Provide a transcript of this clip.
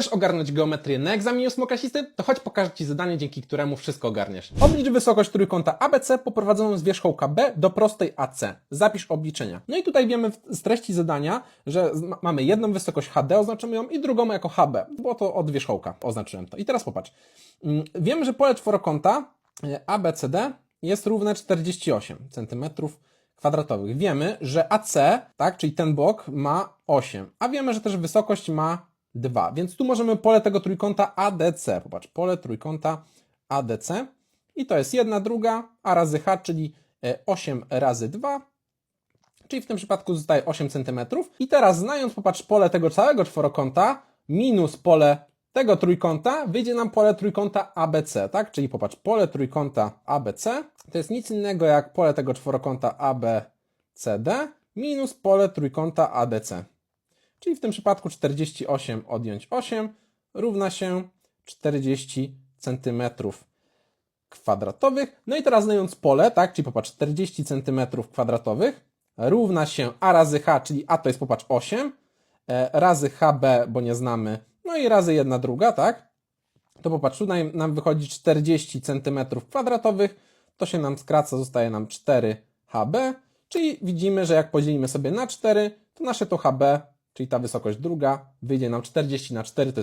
Chcesz ogarnąć geometrię na egzaminie ósmoklasisty? To chodź pokażę Ci zadanie, dzięki któremu wszystko ogarniesz. Oblicz wysokość trójkąta ABC poprowadzoną z wierzchołka B do prostej AC. Zapisz obliczenia. No i tutaj wiemy z treści zadania, że mamy jedną wysokość HD, oznaczymy ją, i drugą jako HB, bo to od wierzchołka oznaczyłem to. I teraz popatrz. Mm, Wiemy, że pole czworokąta e, ABCD jest równe 48 cm kwadratowych. Wiemy, że AC, tak, czyli ten bok ma 8, a wiemy, że też wysokość ma 2, więc tu możemy pole tego trójkąta ADC, popatrz, pole trójkąta ADC i to jest jedna druga, a razy H, czyli e, 8 razy 2, czyli w tym przypadku zostaje 8 cm. I teraz znając, popatrz, pole tego całego czworokąta minus pole tego trójkąta, wyjdzie nam pole trójkąta ABC, tak? Czyli popatrz, pole trójkąta ABC to jest nic innego jak pole tego czworokąta ABCD minus pole trójkąta ADC. Czyli w tym przypadku 48 odjąć 8 równa się 40 cm kwadratowych. No i teraz znając pole, tak, czyli popatrz 40 cm kwadratowych równa się a razy h, czyli a to jest popatrz 8, e, razy hb, bo nie znamy, no i razy 1 druga, tak? To popatrz, tutaj nam wychodzi 40 cm kwadratowych, to się nam skraca, zostaje nam 4 hb, czyli widzimy, że jak podzielimy sobie na 4, to nasze to hb, czyli ta wysokość druga, wyjdzie nam 40 na 4, to